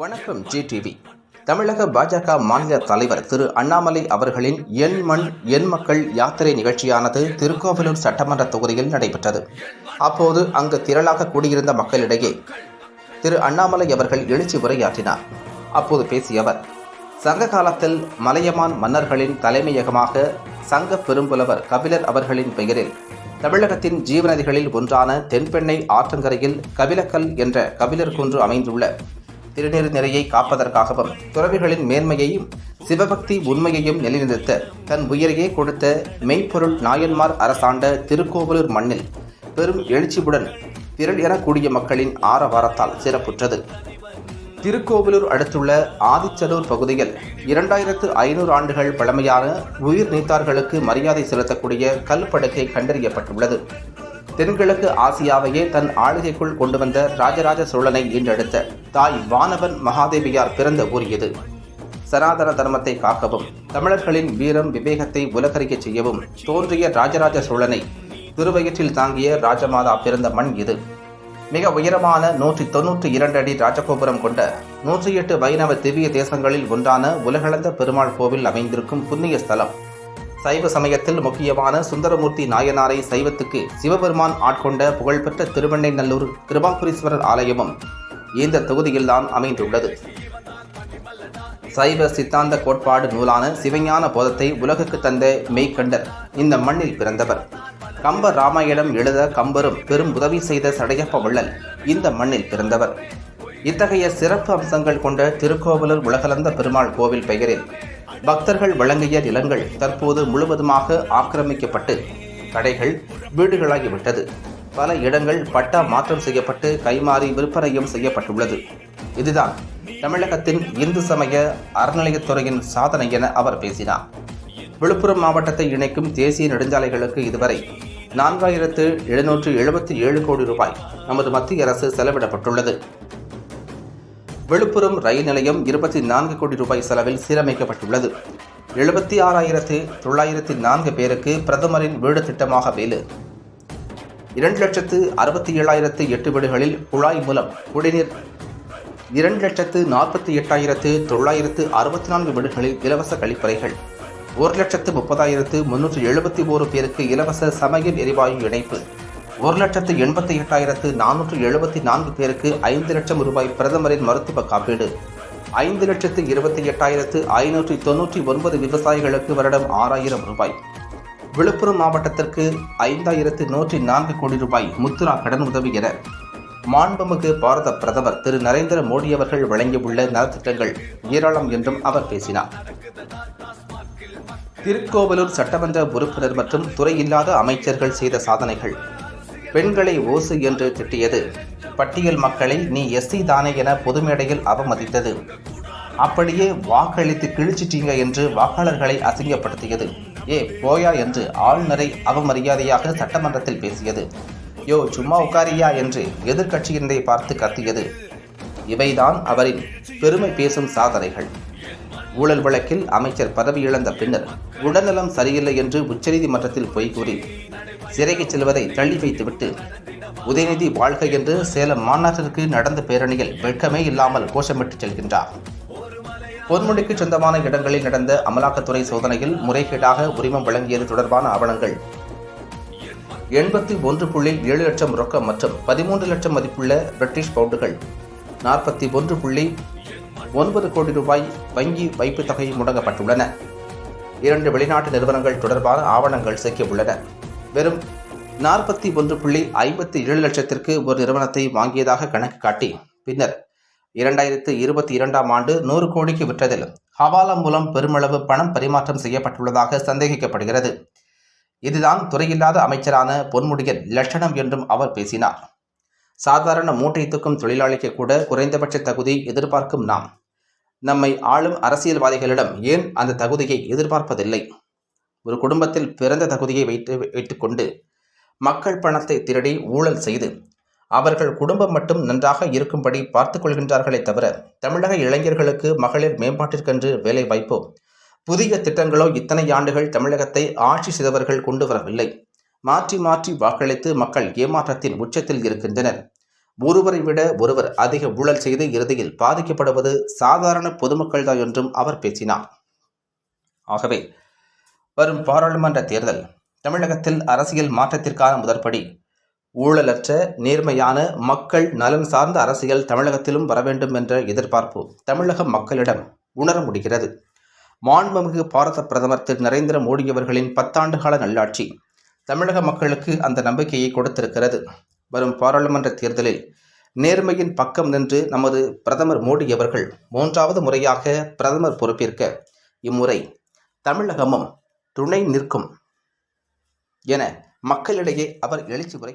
வணக்கம் ஜிடிவி. தமிழக பாஜக மாநில தலைவர் திரு அண்ணாமலை அவர்களின் எண் மண் எண் மக்கள் யாத்திரை நிகழ்ச்சியானது திருக்கோவிலூர் சட்டமன்ற தொகுதியில் நடைபெற்றது. அப்போது அங்கு திரளாக கூடியிருந்த மக்களிடையே திரு அண்ணாமலை அவர்கள் எழுச்சி உரையாற்றினார். அப்போது பேசிய அவர் சங்க காலத்தில் மலையமான் மன்னர்களின் தலைமையகமாக சங்க பெரும்புலவர் கபிலர் அவர்களின் பெயரில் தமிழகத்தின் ஜீவநதிகளில் ஒன்றான தென்பெண்ணை ஆற்றங்கரையில் கபிலக்கல் என்ற கபிலர் குன்று அமைந்துள்ள திருநீர் நிறையை காப்பதற்காகவும் துறவிகளின் மேன்மையையும் சிவபக்தி உண்மையையும் நிலைநிறுத்த தன் உயிரையே கொடுத்த மெய்ப்பொருள் நாயன்மார் அரசாண்ட திருக்கோவலூர் மண்ணில் பெரும் எழுச்சியுடன் திரள் என கூடிய மக்களின் ஆரவாரத்தால் சிறப்புற்றது. திருக்கோவிலூர் அடுத்துள்ள ஆதிச்சலூர் பகுதியில் இரண்டாயிரத்து ஐநூறு ஆண்டுகள் பழமையான உயிர் நீத்தார்களுக்கு மரியாதை செலுத்தக்கூடிய கல்படுக்கை கண்டறியப்பட்டுள்ளது. தென்கிழக்கு ஆசியாவையே தன் ஆளுகைக்குள் கொண்டு வந்த ராஜராஜ சோழனை ஈன்றெடுத்த தாய் வானவன் மகாதேவியார் பிறந்த ஊர் இது சனாதன தர்மத்தை காக்கவும் தமிழர்களின் வீரம் விவேகத்தை உலகறிக்கச் செய்யவும் தோன்றிய ராஜராஜ சோழனை திருவயிற்றில் தாங்கிய ராஜமாதா பிறந்த மண் இது. மிக உயரமான நூற்றி தொன்னூற்றி இரண்டு அடி ராஜகோபுரம் கொண்ட நூற்றி எட்டு வைணவ திவ்ய தேசங்களில் ஒன்றான உலகளந்த பெருமாள் கோவில் அமைந்திருக்கும் புண்ணிய ஸ்தலம். சைவ சமயத்தில் முக்கியமான சுந்தரமூர்த்தி நாயனாரை சைவத்துக்கு சிவபெருமான் ஆட்கொண்ட புகழ்பெற்ற திருவெண்ணைநல்லூர் கிருபாபுரீஸ்வரர் ஆலயமும் இந்த தொகுதியில்தான் அமைந்துள்ளது. சைவ சித்தாந்த கோட்பாடு நூலான சிவஞான போதத்தை உலகுக்கு தந்த மெய்கண்டர் இந்த மண்ணில் பிறந்தவர். கம்ப ராமாயணம் எழுத கம்பரும் பெரும் உதவி செய்த சடையப்ப வள்ளல் இந்த மண்ணில் பிறந்தவர். இத்தகைய சிறப்பு அம்சங்கள் கொண்ட திருக்கோவலூர் உலகளந்த பெருமாள் கோவில் பெயரில் பக்தர்கள் வழங்கிய நிலங்கள் தற்போது முழுவதுமாக ஆக்கிரமிக்கப்பட்டு கடைகள் வீடுகளாகிவிட்டது. பல இடங்கள் பட்டா மாற்றம் செய்யப்பட்டு கைமாறி விற்பனையும் செய்யப்பட்டுள்ளது. இதுதான் தமிழகத்தின் இந்து சமய அறநிலையத்துறையின் சாதனை என அவர் பேசினார். விழுப்புரம் மாவட்டத்தை இணைக்கும் தேசிய நெடுஞ்சாலைகளுக்கு இதுவரை நான்காயிரத்து எழுநூற்று எழுபத்தி ஏழு கோடி ரூபாய் நமது மத்திய அரசு செலவிடப்பட்டுள்ளது. விழுப்புரம் ரயில் நிலையம் இருபத்தி நான்கு கோடி ரூபாய் செலவில் சீரமைக்கப்பட்டுள்ளது. எழுபத்தி ஆறாயிரத்து தொள்ளாயிரத்தி நான்கு பேருக்கு பிரதமரின் வீடு திட்டமாக வேலு. இரண்டு லட்சத்து அறுபத்தி ஏழாயிரத்து எட்டு வீடுகளில் குழாய் மூலம் குடிநீர் இரண்டு லட்சத்து நாற்பத்தி எட்டாயிரத்து தொள்ளாயிரத்து அறுபத்தி நான்கு வீடுகளில் இலவச கழிப்பறைகள். ஒரு லட்சத்து முப்பதாயிரத்து முன்னூற்று எழுபத்தி ஓரு பேருக்கு இலவச சமையல் எரிவாயு இணைப்பு. ஒரு லட்சத்து எண்பத்தி எட்டாயிரத்து நானூற்று எழுபத்தி நான்கு பேருக்கு ஐந்து லட்சம் ரூபாய் பிரதமரின் மருத்துவ காப்பீடு. ஐந்து லட்சத்து இருபத்தி எட்டாயிரத்து ஐநூற்றி தொன்னூற்றி ஒன்பது விவசாயிகளுக்கு வருடம் ஆறாயிரம் ரூபாய். விழுப்புரம் மாவட்டத்திற்கு ஐந்தாயிரத்து நூற்றி நான்கு கோடி ரூபாய் முத்ரா கடன் உதவி என மாண்புமிகு பாரத பிரதமர் திரு நரேந்திர மோடி அவர்கள் வழங்கியுள்ள நலத்திட்டங்கள் ஏராளம் என்றும் அவர் பேசினார். திருக்கோவலூர் சட்டமன்ற உறுப்பினர் மற்றும் துறையில்லாத அமைச்சர்கள் செய்த சாதனைகள். பெண்களை ஓசு என்று திட்டியது. பட்டியல் மக்களை நீ எஸ்சி தானே என பொதுமேடையில் அவமதித்தது. அப்படியே வாக்களித்து கிழிச்சிட்டீங்க என்று வாக்காளர்களை அசிங்கப்படுத்தியது. ஏ போயா என்று ஆளுநரை அவமரியாதையாக சட்டமன்றத்தில் பேசியது. யோ சும்மா உட்காரியா என்று எதிர்கட்சியினரை பார்த்து கத்தியது. இவைதான் அவரின் பெருமை பேசும் சாதனைகள். ஊழல் வழக்கில் அமைச்சர் பதவி இழந்த பின்னர் உடல்நலம் சரியில்லை என்று உச்சநீதிமன்றத்தில் பொய் கூறி சிறைக்கு செல்வதை தள்ளி வைத்துவிட்டு உதயநிதி வாழ்க என்று சேலம் மாநாட்டிற்கு நடந்த பேரணியில் வெட்கமே இல்லாமல் கோஷமிட்டு செல்கின்றார். பொன்முடிக்கு சொந்தமான இடங்களில் நடந்த அமலாக்கத்துறை சோதனையில் முறைகேடாக உரிமம் வழங்கியது தொடர்பான ஆவணங்கள். எண்பத்தி ஒன்று புள்ளி ஏழு லட்சம் ரொக்கம் மற்றும் பதிமூன்று லட்சம் மதிப்புள்ள பிரிட்டிஷ் பவுண்டுகள். நாற்பத்தி ஒன்று புள்ளி ஒன்பது கோடி ரூபாய் வங்கி வைப்பு தொகை முடங்கப்பட்டுள்ளன. இரண்டு வெளிநாட்டு நிறுவனங்கள் தொடர்பான ஆவணங்கள் சிக்கியுள்ளன. வெறும் நாற்பத்தி ஒன்று புள்ளி ஐம்பத்தி ஏழு லட்சத்திற்கு ஒரு நிறுவனத்தை வாங்கியதாக கணக்கு காட்டி பின்னர் இரண்டாயிரத்து இருபத்தி இரண்டாம் ஆண்டு நூறு கோடிக்கு விற்றதில் ஹவாலா மூலம் பெருமளவு பணம் பரிமாற்றம் செய்யப்பட்டுள்ளதாக சந்தேகிக்கப்படுகிறது. இதுதான் துறையில்லாத அமைச்சரான பொன்முடியன் லட்சணம் என்றும் அவர் பேசினார். சாதாரண மூட்டை தூக்கும் தொழிலாளிக்கு கூட குறைந்தபட்ச தகுதி எதிர்பார்க்கும் நாம். நம்மை ஆளும் அரசியல்வாதிகளிடம் ஏன் அந்த தகுதியை எதிர்பார்ப்பதில்லை? ஒரு குடும்பத்தில் பிறந்த தகுதியை வைத்து வைத்துக்கொண்டு மக்கள் பணத்தை திருடி ஊழல் செய்து அவர்கள் குடும்பம் மட்டும் நன்றாக இருக்கும்படி பார்த்து கொள்கின்றார்களே தவிர தமிழக இளைஞர்களுக்கு மகளிர் மேம்பாட்டிற்கென்று வேலை வாய்ப்போ புதிய திட்டங்களோ இத்தனை ஆண்டுகள் தமிழகத்தை ஆட்சி செய்தவர்கள் கொண்டு வரவில்லை. மாற்றி மாற்றி வாக்களித்து மக்கள் ஏமாற்றத்தின் உச்சத்தில் இருக்கின்றனர். ஒருவரை விட ஒருவர் அதிக ஊழல் செய்து இறுதியில் பாதிக்கப்படுவது சாதாரண பொதுமக்கள்தான் என்றும் அவர் பேசினார். ஆகவே வரும் பாராளுமன்ற தேர்தல். தமிழகத்தில் அரசியல் மாற்றத்திற்கான முதற்படி. ஊழலற்ற நேர்மையான மக்கள் நலன் சார்ந்த அரசியல் தமிழகத்திலும் வர வேண்டும் என்ற எதிர்பார்ப்பு தமிழக மக்களிடம் உணர முடிகிறது. மாண்புமிகு பாரத பிரதமர் திரு. நரேந்திர மோடி அவர்களின் பத்தாண்டு கால நல்லாட்சி தமிழக மக்களுக்கு அந்த நம்பிக்கையை கொடுத்திருக்கிறது. வரும் பாராளுமன்ற தேர்தலில் நேர்மையின் பக்கம் நின்று நமது பிரதமர் மோடி அவர்கள் மூன்றாவது முறையாக பிரதமர் பொறுப்பேற்க இம்முறை தமிழகமும் துணை நிற்கும் என மக்களிடையே அவர் எழுச்சி உரை